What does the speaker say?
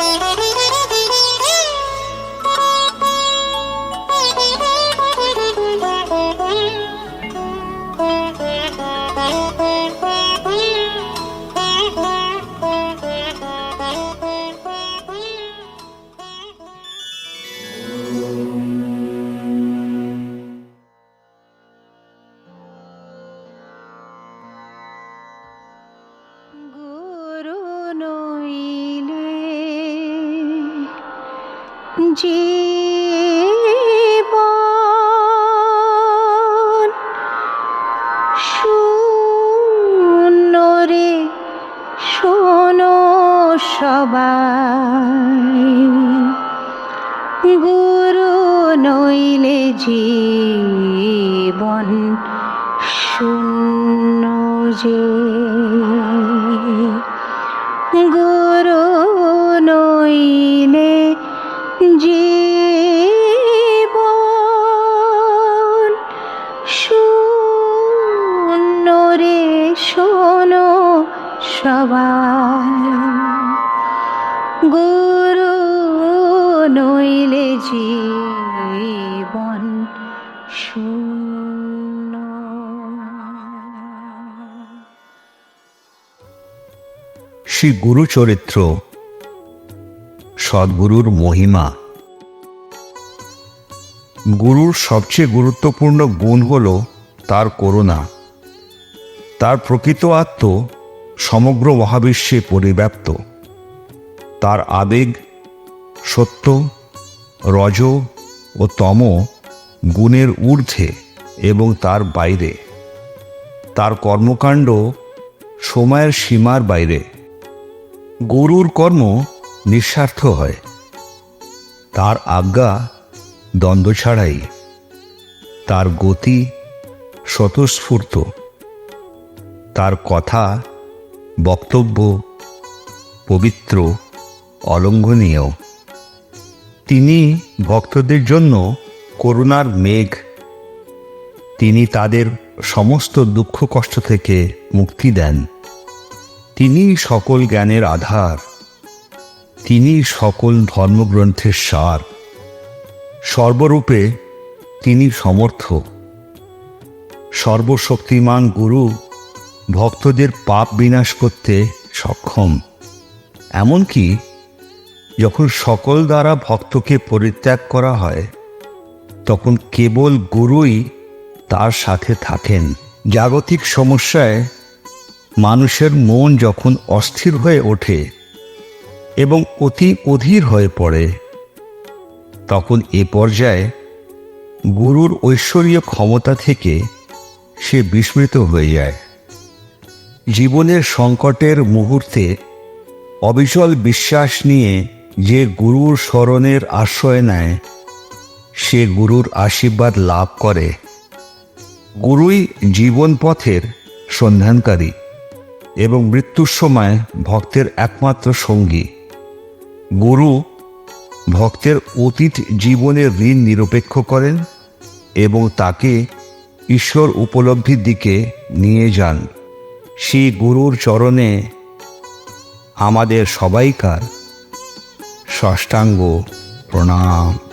গুরু জীবন শূন্য রে শোনো সবাই। গুরু নইলে জীবন শূন্য যে। সবাই গুরু নইলে জীবন শূন্য। শ্রী গুরু চরিত্র সদ্গুরুর মহিমা। গুরুর সবচেয়ে গুরুত্বপূর্ণ গুণ হল তার করুণা। তার প্রকৃত আত্ম সমগ্র মহাবিশ্বে পরিব্যাপ্ত। তার আবেগ, সত্য, রজ ও তম গুণের ঊর্ধ্বে এবং তার বাইরে। তার কর্মকাণ্ড সময়ের সীমার বাইরে। গরুর কর্ম নিঃস্বার্থ হয়। তার আজ্ঞা দ্বন্দ্ব ছাড়াই। তার গতি স্বতঃস্ফূর্ত। তার কথা বক্তব্য, পবিত্র, অলঙ্ঘনীয়। তিনি ভক্তদের জন্য করুণার মেঘ। তিনি তাদের সমস্ত দুঃখ কষ্ট থেকে মুক্তি দেন। তিনি সকল জ্ঞানের আধার। তিনি সকল ধর্মগ্রন্থের সার। সর্বরূপে তিনি সমর্থ। সর্বশক্তিমান গুরু ভক্তদের পাপ বিনাশ করতে সক্ষম। এমনকি যখন সকল দ্বারা ভক্তকে পরিত্যাগ করা হয়, তখন কেবল গুরুই তার সাথে থাকেন। জাগতিক সমস্যায় মানুষের মন যখন অস্থির হয়ে ওঠে এবং অতি অধীর হয়ে পড়ে, তখন এ পর্যায়ে গুরুর ঐশ্বরীয় ক্ষমতা থেকে সে বিস্মৃত হয়ে যায়। জীবনের সংকটের মুহূর্তে অবিচল বিশ্বাস নিয়ে যে গুরুর স্মরণের আশ্রয় নেয়, সে গুরুর আশীর্বাদ লাভ করে। গুরুই জীবন পথের সন্ধানকারী এবং মৃত্যুর সময় ভক্তের একমাত্র সঙ্গী। গুরু ভক্তের অতীত জীবনের ঋণ নিরপেক্ষ করেন এবং তাকে ঈশ্বর উপলব্ধির দিকে নিয়ে যান। সেই গুরুর চরণে আমাদের সবাইকার ষষ্ঠাঙ্গ প্রণাম।